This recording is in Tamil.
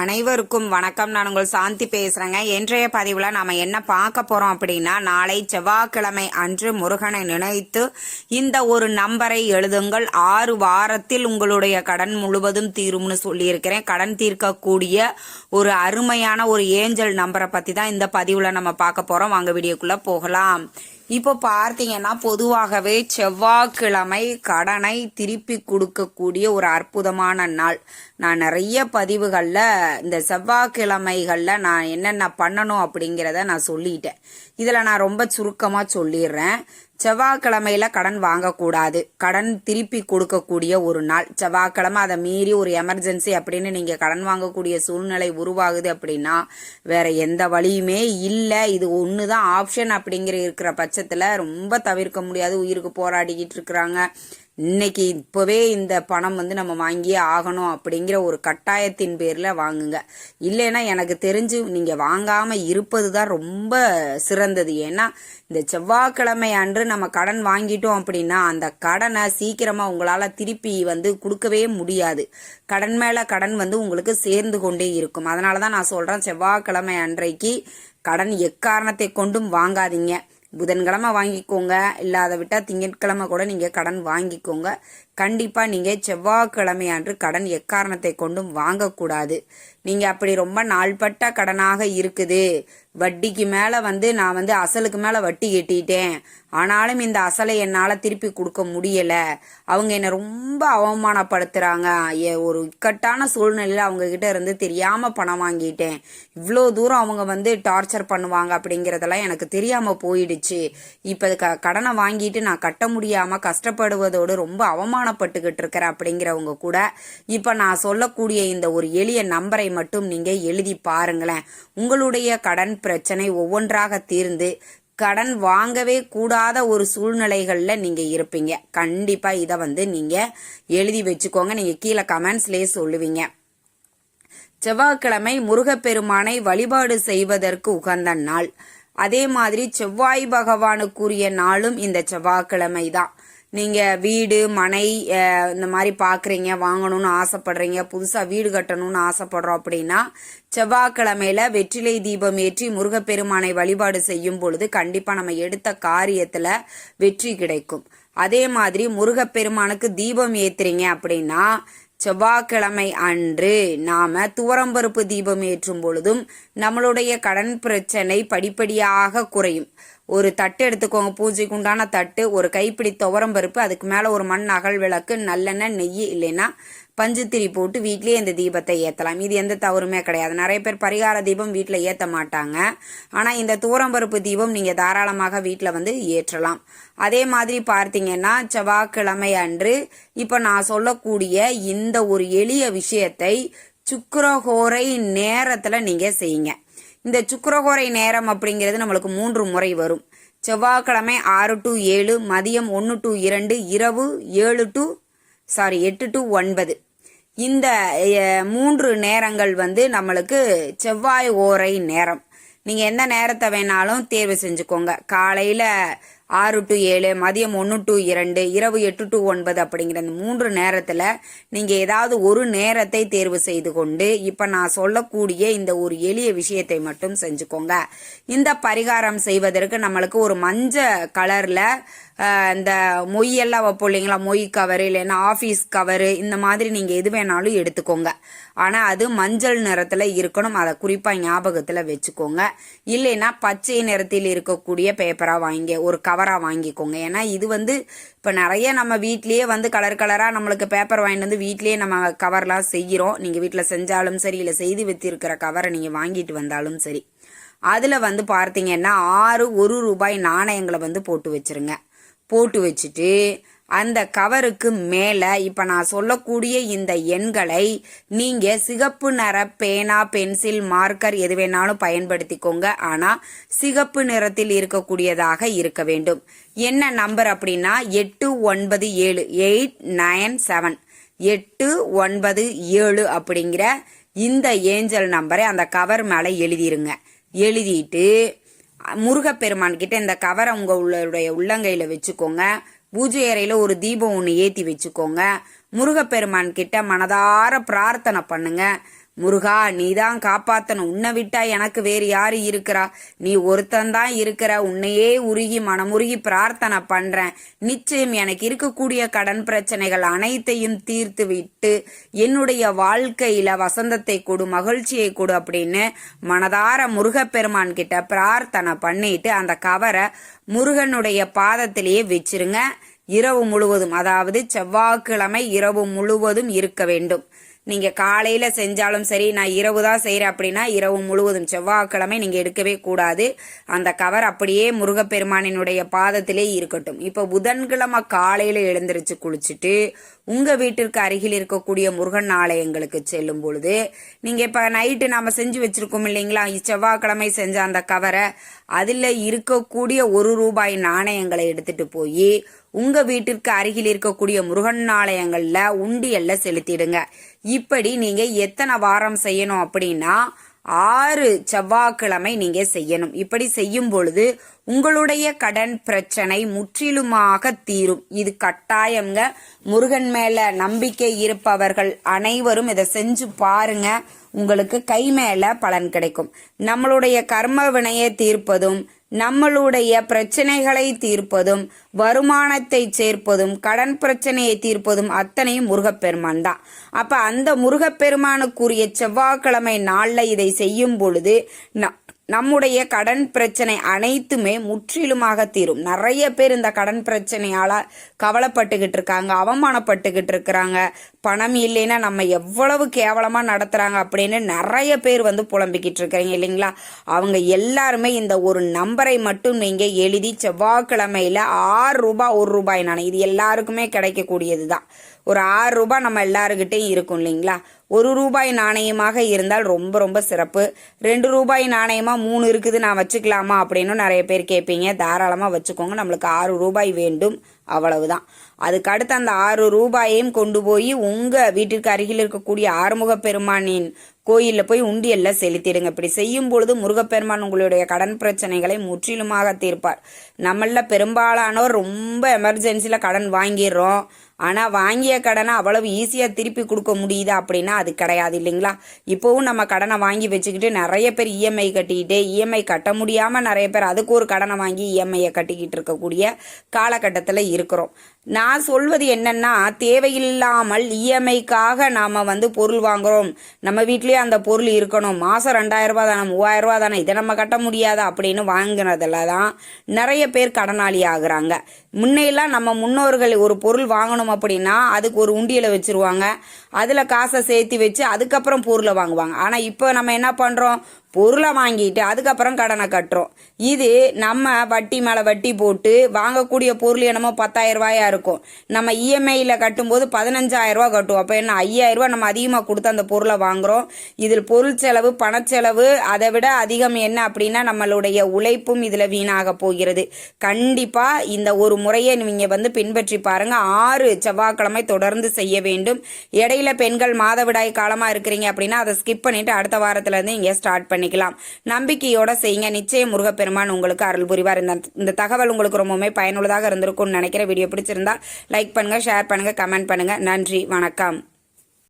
அனைவருக்கும் வணக்கம். நான் உங்கள் சாந்தி பேசுறேங்க. இன்றைய பதிவில் நாம என்ன பார்க்க போறோம் அப்படின்னா நாளை செவ்வாய்க்கிழமை அன்று முருகனை நினைத்து இந்த ஒரு நம்பரை எழுதுங்கள். ஆறு வாரத்தில் உங்களுடைய கடன் முழுவதும் தீரும்னு சொல்லியிருக்கிறேன். கடன் தீர்க்கக்கூடிய ஒரு அருமையான ஒரு ஏஞ்சல் நம்பரை பத்தி தான் இந்த பதிவுல நம்ம பார்க்க போறோம். வாங்க வீடியோக்குள்ள போகலாம். இப்போ பார்த்தீங்கன்னா பொதுவாகவே செவ்வாய்க்கிழமை கடனை திருப்பி கொடுக்கக்கூடிய ஒரு அற்புதமான நாள். நான் நிறைய பதிவுகளில் இந்த செவ்வாய்க்கிழமைகளில் நான் என்னென்ன பண்ணணும் அப்படிங்கிறத நான் சொல்லிட்டேன். இதில் நான் ரொம்ப சுருக்கமாக சொல்லிடுறேன். செவ்வாய்க்கிழமையில கடன் வாங்கக்கூடாது. கடன் திருப்பி கொடுக்கக்கூடிய ஒரு நாள். செவ்வாய்க்கிழமை அதை மீறி ஒரு எமர்ஜென்சி அப்படின்னு நீங்க கடன் வாங்கக்கூடிய சூழ்நிலை உருவாகுது அப்படின்னா வேற எந்த வழியுமே இல்லை. இது ஒண்ணுதான் ஆப்ஷன் அப்படிங்கிற இருக்கிற பட்சத்துல ரொம்ப தவிர்க்க முடியாது. உயிருக்கு போராடிக்கிட்டு இருக்கிறாங்க. இன்னைக்கு இப்போவே இந்த பணம் வந்து நம்ம வாங்கியே ஆகணும் அப்படிங்கிற ஒரு கட்டாயத்தின் பேரில் வாங்குங்க. இல்லைன்னா எனக்கு தெரிஞ்சு நீங்கள் வாங்காமல் இருப்பது தான் ரொம்ப சிறந்தது. ஏன்னா இந்த செவ்வாய்க்கிழமை அன்று நம்ம கடன் வாங்கிட்டோம் அப்படின்னா அந்த கடனை சீக்கிரமாக உங்களால் திருப்பி வந்து கொடுக்கவே முடியாது. கடன் மேலே கடன் வந்து உங்களுக்கு சேர்ந்து கொண்டே இருக்கும். அதனால தான் நான் சொல்கிறேன் செவ்வாய்க்கிழமை அன்றைக்கு கடன் எக்காரணத்தை கொண்டும் வாங்காதீங்க. புதன்கிழமை வாங்கிக்கோங்க. இல்லாத விட்டால் திங்கட்கிழமை கூட நீங்கள் கடன் வாங்கிக்கோங்க. கண்டிப்பாக நீங்கள் செவ்வாய்க்கிழமை அன்று கடன் எக்காரணத்தை கொண்டும் வாங்கக்கூடாது. நீங்கள் அப்படி ரொம்ப நாள்பட்ட கடனாக இருக்குது. வட்டிக்கு மேலே வந்து நான் வந்து அசலுக்கு மேலே வட்டி கட்டிட்டேன். ஆனாலும் இந்த அசலை என்னால் திருப்பி கொடுக்க முடியலை. அவங்க என்னை ரொம்ப அவமானப்படுத்துகிறாங்க ஒரு இக்கட்டான சூழ்நிலையில் அவங்க கிட்ட இருந்து தெரியாமல் பணம் வாங்கிட்டேன். இவ்வளோ தூரம் அவங்க வந்து டார்ச்சர் பண்ணுவாங்க அப்படிங்கிறதெல்லாம் எனக்கு தெரியாமல் போயிடுச்சு. இப்போ க கடனை வாங்கிட்டு நான் கட்ட முடியாமல் கஷ்டப்படுவதோடு ரொம்ப அவமானப்பட்டுக்கிட்டு இருக்கிறேன் அப்படிங்கிறவங்க கூட இப்போ நான் சொல்லக்கூடிய இந்த ஒரு எளிய நம்பரை மட்டும் நீங்கள் எழுதி பாருங்களேன். உங்களுடைய கடன் பிரச்சனை ஒவ்வொன்றாக தீர்ந்து கடன் வாங்கவே கூடாத ஒரு சூழ்நிலைகளில் நீங்கள் இருப்பீங்க. கண்டிப்பாக இதை வந்து நீங்கள் எழுதி வச்சுக்கோங்க. நீங்கள் கீழே கமெண்ட்ஸ்லேயே சொல்லுவீங்க. செவ்வாய்க்கிழமை முருகப்பெருமானை வழிபாடு செய்வதற்கு உகந்த நாள். அதே மாதிரி செவ்வாய் பகவானுக்குரிய நாளும் இந்த செவ்வாய்க்கிழமை தான் நீங்கள் வீடு மனை இந்த மாதிரி பார்க்குறீங்க வாங்கணும்னு ஆசைப்படுறீங்க புதுசாக வீடு கட்டணும்னு ஆசைப்படுறோம் அப்படின்னா செவ்வாய்க்கிழமையில வெற்றிலை தீபம் ஏற்றி முருகப்பெருமானை வழிபாடு செய்யும் பொழுது கண்டிப்பாக நம்ம எடுத்த காரியத்தில் வெற்றி கிடைக்கும். அதே மாதிரி முருகப்பெருமானுக்கு தீபம் ஏத்துறீங்க அப்படின்னா செவ்வாய்க்கிழமை அன்று நாம துவரம்பருப்பு தீபம் ஏற்றும் பொழுதும் நம்மளுடைய கடன் பிரச்சனை படிப்படியாக குறையும். ஒரு தட்டு எடுத்துக்கோங்க பூஜைக்கு உண்டான தட்டு ஒரு கைப்பிடி துவரம் பருப்பு அதுக்கு மேலே ஒரு மண் அகல் விளக்கு நல்லெண்ணெய் நெய் இல்லைன்னா பஞ்சுத்திரி போட்டு வீட்லேயே இந்த தீபத்தை ஏற்றலாம் இது எந்த தவறுமே கிடையாது. நிறைய பேர் பரிகார தீபம் வீட்டில் ஏற்ற மாட்டாங்க. ஆனால் இந்த தூரம்பருப்பு தீபம் நீங்கள் தாராளமாக வீட்டில் வந்து ஏற்றலாம். அதே மாதிரி பார்த்தீங்கன்னா செவ்வாய்க்கிழமை அன்று இப்போ நான் சொல்லக்கூடிய இந்த ஒரு எளிய விஷயத்தை சுக்கரஹோரை நேரத்தில் நீங்கள் செய்யுங்க. இந்த சுக்கரகோரை நேரம் அப்படிங்கிறது நம்மளுக்கு மூன்று முறை வரும். செவ்வாய்க்கிழமை ஆறு டு ஏழு மதியம் ஒன்று டு இரண்டு இரவு ஏழு டு சாரி எட்டு டு ஒன்பது. இந்த மூன்று நேரங்கள் வந்து நம்மளுக்கு செவ்வாய் ஓரை நேரம். நீங்கள் எந்த நேரத்தை வேணாலும் தேர்வு செஞ்சுக்கோங்க. காலையில் ஆறு டு ஏழு மதியம் ஒன்று டு இரண்டு இரவு எட்டு டு ஒன்பது அப்படிங்கிற இந்த மூன்று நேரத்தில் நீங்கள் ஏதாவது ஒரு நேரத்தை தேர்வு செய்து கொண்டு இப்போ நான் சொல்லக்கூடிய இந்த ஒரு எளிய விஷயத்தை மட்டும் செஞ்சுக்கோங்க. இந்த பரிகாரம் செய்வதற்கு நம்மளுக்கு ஒரு மஞ்ச கலரில் இந்த மொய்யெல்லாம் வைப்போம் இல்லைங்களா? மொய் கவரு இல்லைன்னா ஆஃபீஸ் கவரு இந்த மாதிரி நீங்கள் எது வேணாலும் எடுத்துக்கோங்க. ஆனால் அது மஞ்சள் நிறத்தில் இருக்கணும். அதை குறிப்பாக ஞாபகத்தில் வச்சுக்கோங்க. இல்லைன்னா பச்சை நிறத்தில் இருக்கக்கூடிய பேப்பராக வாங்கி ஒரு கவராக வாங்கிக்கோங்க. ஏன்னா இது வந்து இப்போ நிறைய நம்ம வீட்லேயே வந்து கலர் கலராக நம்மளுக்கு பேப்பர் வாங்கிட்டு வந்து வீட்லேயே நம்ம கவர்லாம் செய்கிறோம் நீங்கள் வீட்டில் செஞ்சாலும் சரி இல்லை செய்து வச்சிருக்கிற கவரை நீங்கள் வாங்கிட்டு வந்தாலும் சரி. அதில் வந்து பார்த்தீங்கன்னா ஆறு ஒரு ரூபாய் நாணயங்களை வந்து போட்டு வச்சுருங்க. போட்டு வச்சுட்டு அந்த கவருக்கு மேலே இப்போ நான் சொல்லக்கூடிய இந்த எண்களை நீங்கள் சிகப்பு நிற பேனா பென்சில் மார்க்கர் எது வேணாலும் பயன்படுத்திக்கோங்க. ஆனால் சிகப்பு நிறத்தில் இருக்கக்கூடியதாக இருக்க வேண்டும். என்ன நம்பர் அப்படின்னா எட்டு ஒன்பது ஏழு. Eight nine seven. எட்டு ஒன்பது ஏழு அப்படிங்கிற இந்த ஏஞ்சல் நம்பரை அந்த கவர் மேலே எழுதிருங்க. எழுதிட்டு முருகப்பெருமான் கிட்ட இந்த கவரை உங்களுடைய உள்ளங்கையில் வச்சுக்கோங்க. பூஜை அறையில் ஒரு தீபம் ஒன்று ஏற்றி வச்சுக்கோங்க. முருகப்பெருமான் கிட்ட மனதார பிரார்த்தனை பண்ணுங்க. முருகா நீதான் காப்பாத்தணும். உன்னை விட்டா எனக்கு வேறு யாரு இருக்கிறா? நீ ஒருத்தந்தான் இருக்கிற. உன்னையே உருகி மனமுருகி பிரார்த்தனை பண்றேன். நிச்சயம் எனக்கு இருக்கக்கூடிய கடன் பிரச்சனைகள் அனைத்தையும் தீர்த்து விட்டு என்னுடைய வாழ்க்கையில வசந்தத்தை கொடு மகிழ்ச்சியை கொடு அப்படின்னு மனதார முருகப்பெருமான் கிட்ட பிரார்த்தனை பண்ணிட்டு அந்த கவரை முருகனுடைய பாதத்திலேயே வச்சிருங்க. இரவு முழுவதும் அதாவது செவ்வாய்க்கிழமை இரவு முழுவதும் இருக்க வேண்டும். நீங்க காலையில செஞ்சாலும் சரி நான் இரவு தான் செய்யறேன் அப்படின்னா இரவு முழுவதும் செவ்வாய்க்கிழமை நீங்க எடுக்கவே கூடாது. அந்த கவர் அப்படியே முருகப்பெருமானினுடைய பாதத்திலே இருக்கட்டும். இப்ப புதன்கிழமை காலையில எழுந்திருச்சு குளிச்சுட்டு உங்க வீட்டிற்கு அருகில் இருக்கக்கூடிய முருகன் ஆலயங்களுக்கு செல்லும் பொழுது நீங்க இப்ப நைட்டு நாம செஞ்சு வச்சிருக்கோம் இல்லைங்களா? செவ்வாய்க்கிழமை செஞ்ச அந்த கவரை அதுல இருக்கக்கூடிய ஒரு ரூபாய் நாணயங்களை எடுத்துட்டு போய் உங்க வீட்டிற்கு அருகில் இருக்கக்கூடிய முருகன் ஆலயங்கள்ல உண்டியல்ல செலுத்திடுங்க. இப்படி நீங்க எத்தனை வாரம் செய்யணும் அப்படின்னா ஆறு செவ்வாய்க்கிழமை நீங்க செய்யணும். இப்படி செய்யும் பொழுது உங்களுடைய கடன் பிரச்சனை முற்றிலுமாக தீரும். இது கட்டாயங்க முருகன் மேல நம்பிக்கை இருப்பவர்கள் அனைவரும் இதை செஞ்சு பாருங்க. உங்களுக்கு கை மேல பலன் கிடைக்கும். நம்மளுடைய கர்ம வினையை தீர்ப்பதும் நம்மளுடைய பிரச்சனைகளை தீர்ப்பதும் வருமானத்தை சேர்ப்பதும் கடன் பிரச்சனையை தீர்ப்பதும் அத்தனையும் முருகப்பெருமான் தான். அப்ப அந்த முருகப்பெருமானுக்குரிய செவ்வாய்க்கிழமை நாளில் இதை செய்யும் பொழுது நம்முடைய கடன் பிரச்சனை அனைத்துமே முற்றிலுமாக தீரும். நிறைய பேர் இந்த கடன் பிரச்சனையால கவலைப்பட்டுக்கிட்டு இருக்காங்க அவமானப்பட்டுக்கிட்டு இருக்கிறாங்க. பணம் இல்லைன்னா நம்ம எவ்வளவு கேவலமா நடத்துறாங்க அப்படின்னு நிறைய பேர் வந்து புலம்பிக்கிட்டு இருக்கிறீங்க இல்லைங்களா? அவங்க எல்லாருமே இந்த ஒரு நம்பரை மட்டும் நீங்க எழுதி செவ்வாய்க்கிழமையில ஆறு ரூபாய் ஒரு ரூபாய் நான். இது எல்லாருக்குமே கிடைக்கக்கூடியது தான் ஒரு ஆறு ரூபாய் நம்ம எல்லாருக்கிட்டையும் இருக்கும் இல்லைங்களா? ஒரு ரூபாய் நாணயமாக இருந்தால் ரொம்ப ரொம்ப சிறப்பு. ரெண்டு ரூபாய் நாணயமா மூணு இருக்குது நான் வச்சுக்கலாமா அப்படின்னு நிறைய பேர் கேட்பீங்க. தாராளமாக வச்சுக்கோங்க. நம்மளுக்கு ஆறு ரூபாய் வேண்டும். அவ்வளவுதான். அதுக்கு அடுத்து அந்த ஆறு ரூபாயையும் கொண்டு போய் உங்க வீட்டிற்கு அருகில் இருக்கக்கூடிய ஆறுமுக பெருமானின் கோயிலில் போய் உண்டியல்ல செலுத்திடுங்க. இப்படி செய்யும் பொழுது முருகப்பெருமான் உங்களுடைய கடன் பிரச்சனைகளை முற்றிலுமாக தீர்ப்பார். நம்மள பெரும்பாலானோர் ரொம்ப எமர்ஜென்சியில் கடன் வாங்கிடுறோம். ஆனால் வாங்கிய கடனை அவ்வளவு ஈஸியாக திருப்பி கொடுக்க முடியுதா அப்படின்னா அது கிடையாது இல்லைங்களா? இப்போவும் நம்ம கடனை வாங்கி வச்சுக்கிட்டு நிறைய பேர் இஎம்ஐ கட்டிக்கிட்டு இஎம்ஐ கட்ட முடியாமல் நிறைய பேர் அதுக்கு ஒரு கடனை வாங்கி இஎம்ஐயை கட்டிக்கிட்டு இருக்கக்கூடிய காலகட்டத்தில் இருக்கிறோம். நான் சொல்வது என்னன்னா தேவையில்லாமல் இஎம்ஐக்காக நாம் வந்து பொருள் வாங்குறோம். நம்ம வீட்லேயே அந்த பொருள் இருக்கணும். மாதம் ரெண்டாயிரம் ரூபா தானே மூவாயிரம் ரூபா தானே இதை நம்ம கட்ட முடியாது அப்படின்னு வாங்கினதில் தான் நிறைய பேர் கடனாளி ஆகுறாங்க. முன்னையெல்லாம் நம்ம முன்னோர்கள் ஒரு பொருள் வாங்கணும் அப்படின்னா அதுக்கு ஒரு உண்டியலை வச்சிருவாங்க. அதில் காசை சேர்த்து வச்சு அதுக்கப்புறம் பொருளை வாங்குவாங்க. ஆனால் இப்போ நம்ம என்ன பண்ணுறோம் பொருளை வாங்கிட்டு அதுக்கப்புறம் கடனை கட்டுறோம். இது நம்ம வட்டி மேலே வட்டி போட்டு வாங்கக்கூடிய பொருள் என்னமோ பத்தாயிரம் ரூபாயா இருக்கும். நம்ம இஎம்ஐயில் கட்டும்போது பதினஞ்சாயிரம் ரூபா கட்டுவோம். அப்போ என்ன ஐயாயிரம் ரூபா நம்ம அதிகமாக கொடுத்து அந்த பொருளை வாங்குறோம். இதில் பொருள் செலவு பணச்செலவு அதை விட அதிகம் என்ன அப்படின்னா நம்மளுடைய உழைப்பும் இதில் வீணாக போகிறது. கண்டிப்பாக இந்த ஒரு முறையை நீங்கள் வந்து பின்பற்றி பாருங்க. ஆறு செவ்வாய்க்கிழமை தொடர்ந்து செய்ய வேண்டும். இடையில பெண்கள் மாதவிடாய் காலமாக இருக்கிறீங்க அப்படின்னா அதை ஸ்கிப் பண்ணிட்டு அடுத்த வாரத்துலேருந்து இங்கே ஸ்டார்ட் பண்ணி பண்ணிக்கலாம் நம்பிக்கையோட செய்யுங்க. நிச்சயம் முருகப்பெருமான் உங்களுக்கு அருள் புரிவார். இந்த இந்த தகவல் உங்களுக்கு ரொம்பவுமே பயனுள்ளதாக இருந்திருக்கும்னு நினைக்கிற வீடியோ பிடிச்சிருந்தா லைக் பண்ணுங்க ஷேர் பண்ணுங்க கமெண்ட் பண்ணுங்க. நன்றி. வணக்கம்.